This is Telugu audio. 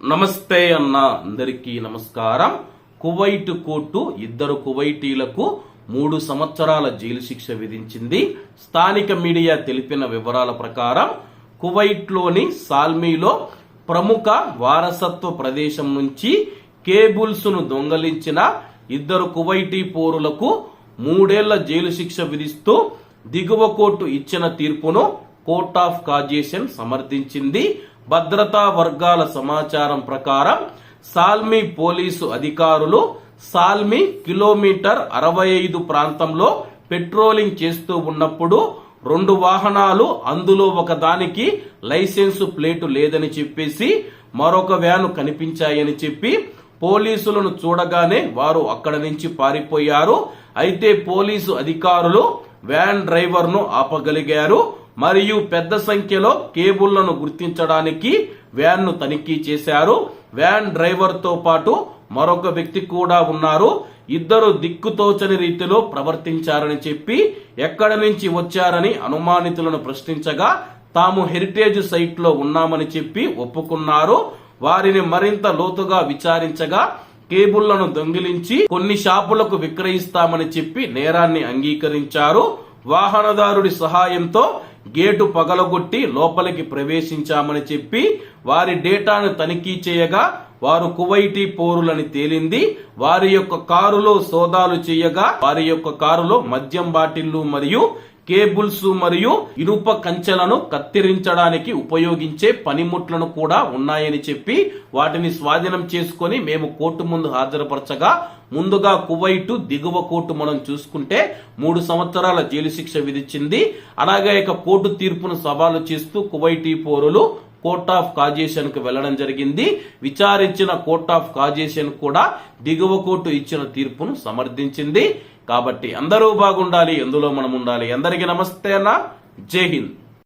నమస్తే అన్న అందరికీ నమస్కారం. కువైట్ కోర్టు ఇద్దరు కువైటీలకు మూడు సంవత్సరాల జైలు శిక్ష విధించింది. స్థానిక మీడియా తెలిపిన వివరాల ప్రకారం కువైట్లోని సాల్మీలో ప్రముఖ వారసత్వ ప్రదేశం నుంచి కేబుల్స్ను దొంగలించిన ఇద్దరు కువైటీ పౌరులకు మూడేళ్ళ జైలు శిక్ష విధిస్తూ దిగువ కోర్టు ఇచ్చిన తీర్పును కోర్ట్ ఆఫ్ కాజేషన్ సమర్థించింది. భద్రతా వర్గాల సమాచారం ప్రకారం సాల్మీ పోలీసు అధికారులు సాల్మీ కిలోమీటర్ అరవై ఐదు ప్రాంతంలో పెట్రోలింగ్ చేస్తూ ఉన్నప్పుడు రెండు వాహనాలు అందులో ఒకదానికి లైసెన్సు ప్లేటు లేదని చెప్పేసి మరొక వ్యాను కనిపించాయని చెప్పి పోలీసులను చూడగానే వారు అక్కడ నుంచి పారిపోయారు. అయితే పోలీసు అధికారులు వ్యాన్ డ్రైవర్ను ఆపగలిగారు. మరియు పెద్ద సంఖ్యలో కేబుళ్ళను గుర్తించడానికి వ్యాన్ను తనిఖీ చేశారు. వ్యాన్ డ్రైవర్తో పాటు మరొక వ్యక్తి కూడా ఉన్నారు. ఇద్దరు దిక్కుతోచని రీతిలో ప్రవర్తించారని చెప్పి ఎక్కడి నుంచి వచ్చారని అనుమానితులను ప్రశ్నించగా తాము హెరిటేజ్ సైట్లో ఉన్నామని చెప్పి ఒప్పుకున్నారు. వారిని మరింత లోతుగా విచారించగా కేబుళ్ళను దొంగిలించి కొన్ని షాపులకు విక్రయిస్తామని చెప్పి నేరాన్ని అంగీకరించారు. వాహనదారుడి సహాయంతో గేటు పగలగొట్టి లోపలికి ప్రవేశించామని చెప్పి వారి డేటాను తనిఖీ చేయగా వారు కువైటీ పోరులని తేలింది. వారి యొక్క కారులో సోదాలు చేయగా వారి యొక్క కారులో మద్యం బాటిళ్ళు మరియు కేబుల్స్ మరియు ఇనుప కంచెలను కత్తిరించడానికి ఉపయోగించే పనిముట్లను కూడా ఉన్నాయని చెప్పి వాటిని స్వాధీనం చేసుకొని మేము కోర్టు ముందు హాజరుపరచగా ముందుగా కువైటు దిగువ కోర్టు మనం చూసుకుంటే మూడు సంవత్సరాల జైలు శిక్ష విధించింది. అలాగే ఇక కోర్టు తీర్పును సవాలు చేస్తూ కువైటీ పౌరులు కోర్ట్ ఆఫ్ కాజేషన్కు వెళ్ళడం జరిగింది. విచారించిన కోర్ట్ ఆఫ్ కాజేషన్ కూడా దిగువ కోర్టు ఇచ్చిన తీర్పును సమర్థించింది. కాబట్టి అందరూ బాగుండాలి ఎందులో మనం ఉండాలి? అందరికీ నమస్తే అన్న. జై హింద్.